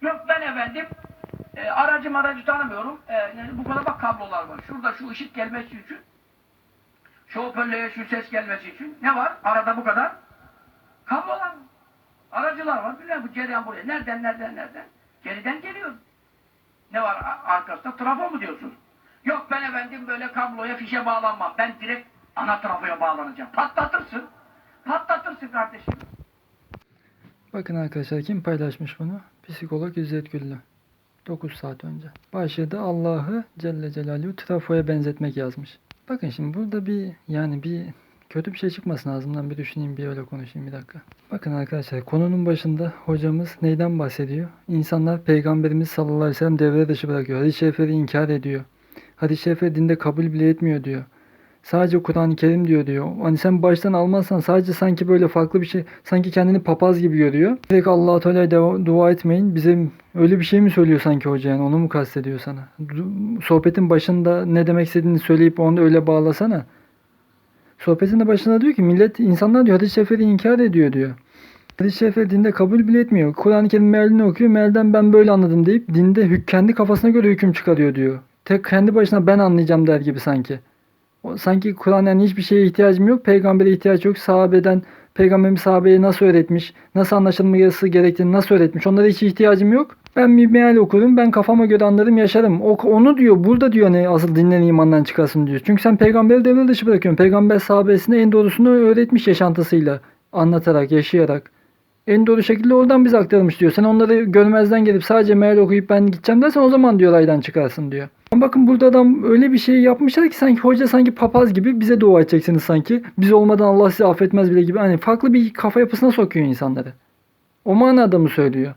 Yok ben efendim e, aracı aracı tanımıyorum. E, yani bu kadar bak kablolar var. Şurada şu ışık gelmesi için şu hoparlöre şu ses gelmesi için ne var? Arada bu kadar kablolar var. Aracılar var. Musun? Bu cereyan buraya. Nereden nereden nereden? Geriden geliyor. Ne var arkasında? Trafo mu diyorsun? Yok ben efendim böyle kabloya fişe bağlanmam. Ben direkt ana trafoya bağlanacağım. Patlatırsın. Patlatırsın kardeşim. Bakın arkadaşlar kim paylaşmış bunu? Psikolog İzzet Güllü. 9 saat önce. Başladı Allah'ı Celle Celaluhu trafoya benzetmek yazmış. Bakın şimdi burada bir yani bir kötü bir şey çıkmasın ağzımdan bir düşüneyim bir öyle konuşayım bir dakika. Bakın arkadaşlar konunun başında hocamız neyden bahsediyor? İnsanlar peygamberimiz sallallahu aleyhi ve sellem devre dışı bırakıyor. Hadis-i şerifleri inkar ediyor. Hadis-i şerifleri dinde kabul bile etmiyor diyor. Sadece Kur'an-ı Kerim diyor diyor. Hani sen baştan almazsan sadece sanki böyle farklı bir şey, sanki kendini papaz gibi görüyor. Direkt Allah-u Teala'ya dua etmeyin. Bize öyle bir şey mi söylüyor sanki hoca yani onu mu kastediyor sana? Sohbetin başında ne demek istediğini söyleyip onu öyle bağlasana. Sohbetin de başında diyor ki millet insanlar diyor hadis-i şerifleri inkar ediyor diyor. Hadis-i şerifleri dinde kabul bile etmiyor. Kur'an-ı Kerim mealini okuyor. Mealden ben böyle anladım deyip dinde kendi kafasına göre hüküm çıkarıyor diyor. Tek kendi başına ben anlayacağım der gibi sanki. Sanki Kur'an'dan hiçbir şeye ihtiyacım yok. Peygambere ihtiyaç yok. Sahabeden Peygamberimiz sahabeye nasıl öğretmiş, nasıl anlaşılması gerektiğini nasıl öğretmiş. Onlara hiç ihtiyacım yok. Ben bir meal okurum, ben kafama göre anlarım, yaşarım. O, onu diyor, burada diyor ne asıl dinlen imandan çıkarsın diyor. Çünkü sen peygamberi devre dışı bırakıyorsun. Peygamber sahabesine en doğrusunu öğretmiş yaşantısıyla, anlatarak, yaşayarak. En doğru şekilde oradan bize aktarmış diyor. Sen onları görmezden gelip sadece meal okuyup ben gideceğim dersen o zaman diyor aydan çıkarsın diyor. Ama bakın burada adam öyle bir şey yapmışlar ki sanki hoca sanki papaz gibi bize dua edeceksiniz sanki. Biz olmadan Allah sizi affetmez bile gibi. Hani farklı bir kafa yapısına sokuyor insanları. O manada mı söylüyor?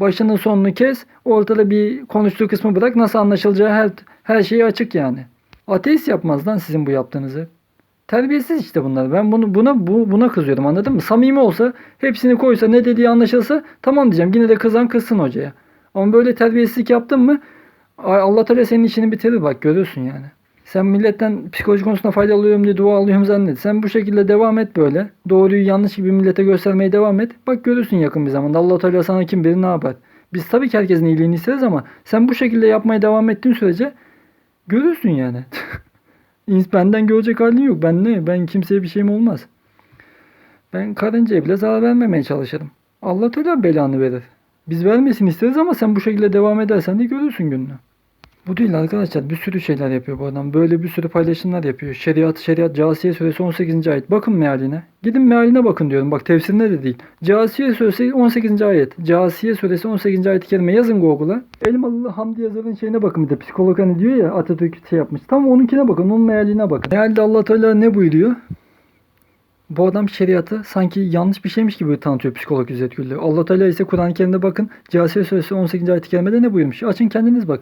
Başının sonunu kes, ortada bir konuştuğu kısmı bırak. Nasıl anlaşılacağı her, her şeyi açık yani. Ateist yapmaz lan sizin bu yaptığınızı. Terbiyesiz işte bunlar. Ben bunu buna bu, buna kızıyorum anladın mı? Samimi olsa hepsini koysa ne dediği anlaşılsa tamam diyeceğim. Yine de kızan kızsın hocaya. Ama böyle terbiyesizlik yaptın mı Allah Teala senin işini bitirir bak görüyorsun yani. Sen milletten psikoloji konusunda fayda alıyorum diye dua alıyorum zannet. Sen bu şekilde devam et böyle. Doğruyu yanlış gibi millete göstermeye devam et. Bak görürsün yakın bir zamanda. Allah Teala sana kim bilir ne yapar. Biz tabii ki herkesin iyiliğini isteriz ama sen bu şekilde yapmaya devam ettiğin sürece görürsün yani. Benden görecek halin yok. Ben ne? Ben kimseye bir şeyim olmaz. Ben karıncaya bile zarar vermemeye çalışırım. Allah Teala belanı verir. Biz vermesin isteriz ama sen bu şekilde devam edersen de görürsün gününü. Bu değil arkadaşlar. Bir sürü şeyler yapıyor bu adam. Böyle bir sürü paylaşımlar yapıyor. Şeriat, şeriat, Casiye suresi 18. ayet. Bakın mealine. Gidin mealine bakın diyorum. Bak tefsirinde de değil. Casiye suresi 18. ayet. Casiye suresi 18. ayet-i kerime yazın Google'a. Elmalı Hamdi Yazar'ın şeyine bakın bir de. Psikolog hani diyor ya Atatürk şey yapmış. Tam onunkine bakın. Onun mealine bakın. Mealde Allah Teala ne buyuruyor? Bu adam şeriatı sanki yanlış bir şeymiş gibi tanıtıyor psikolog İzzet Güllü. Allah Teala ise Kur'an-ı Kerim'de bakın Casiye suresi 18. ayet-i kerimede ne buyurmuş? Açın kendiniz bakın.